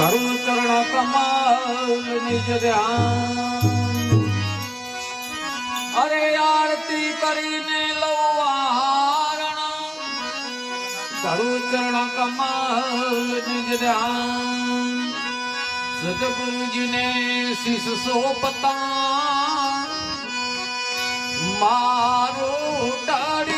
કરું ચરણ કમલ નિજ અરે આરતી કરીને લવારણ કરું ચરણ કમાલ નિજ સદગુરુજીને શિષ સોપતા. મારો ટાળી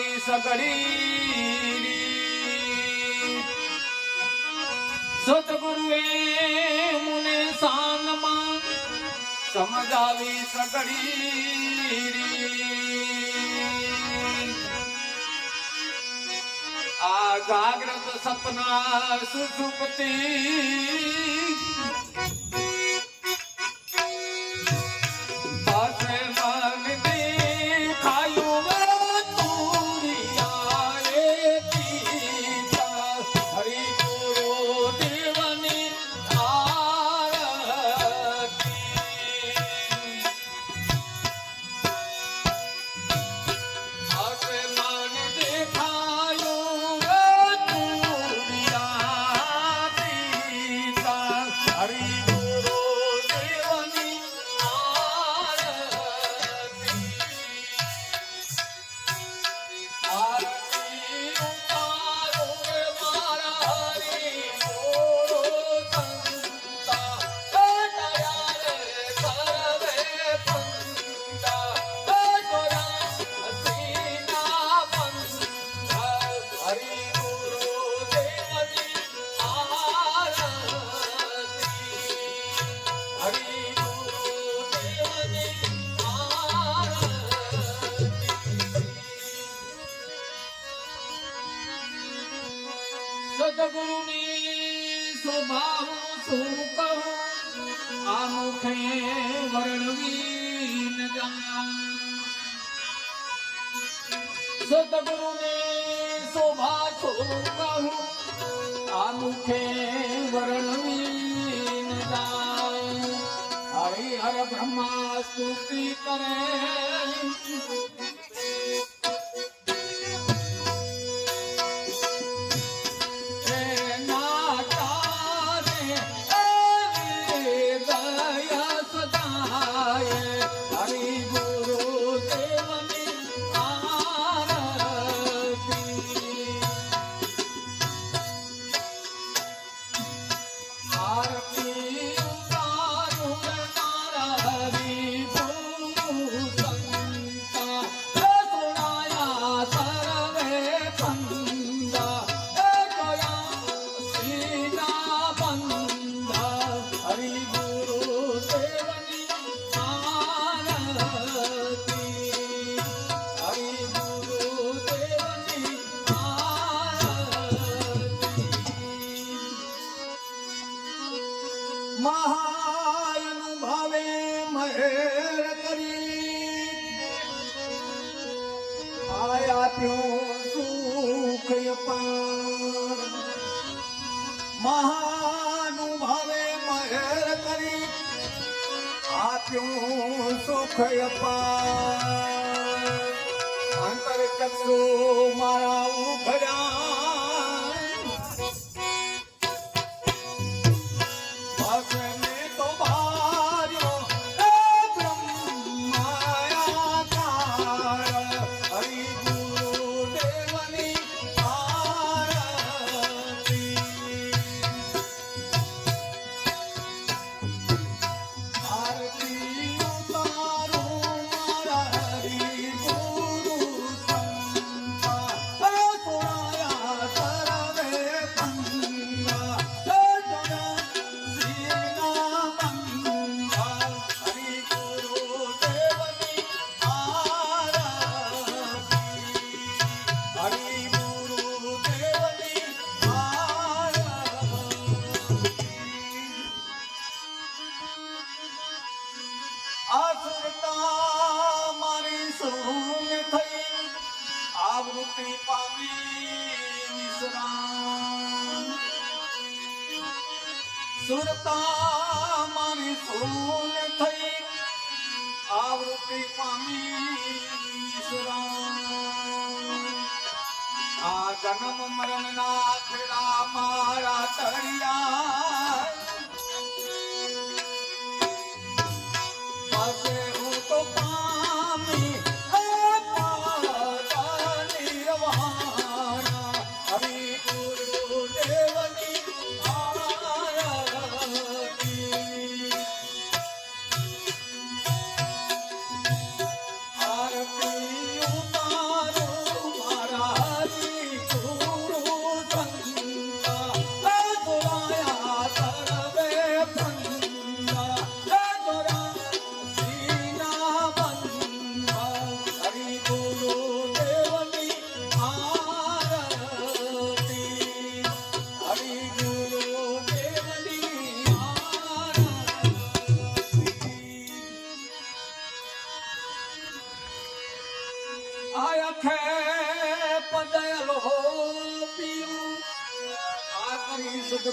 સમજાવી સગડી. સતગુરુએ મુને સાનમાં સમજાવી સગડી. આ જાગ્રત સપના સુષુપ્તિ સદગુરુની સ્વભાવ શું કહું? આ મુખે વર્ણવી ન જાણ સદગુરુની શોભા શું કહું? આ મુખે વર્ણવી ન જાણ હરિહર બ્રહ્મા સ્તુતિ કરે. અપાર મહાનુભાવે મહેર કરી આપ્યું સુખ અપાર અંતર ચક્ષુ મારા સુરતા મારી સોલ થઈ. આવૃત્તિ પામી આ જન્મ મરણ નાથ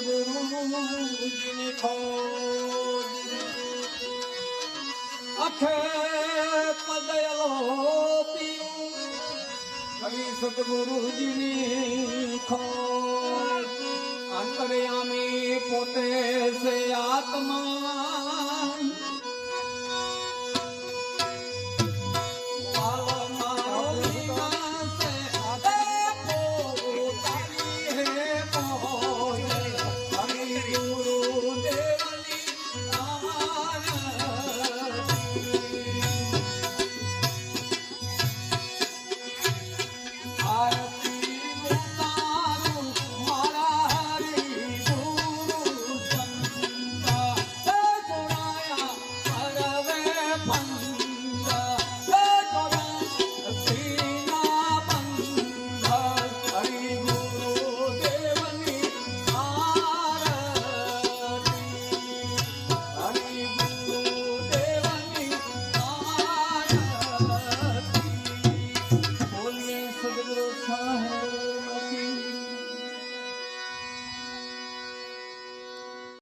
ગુરુની થોડ અખે પદયલો પીયું કવિ સદગુરુજીની ખોડ અંતર્યામી પોતે સે આત્મા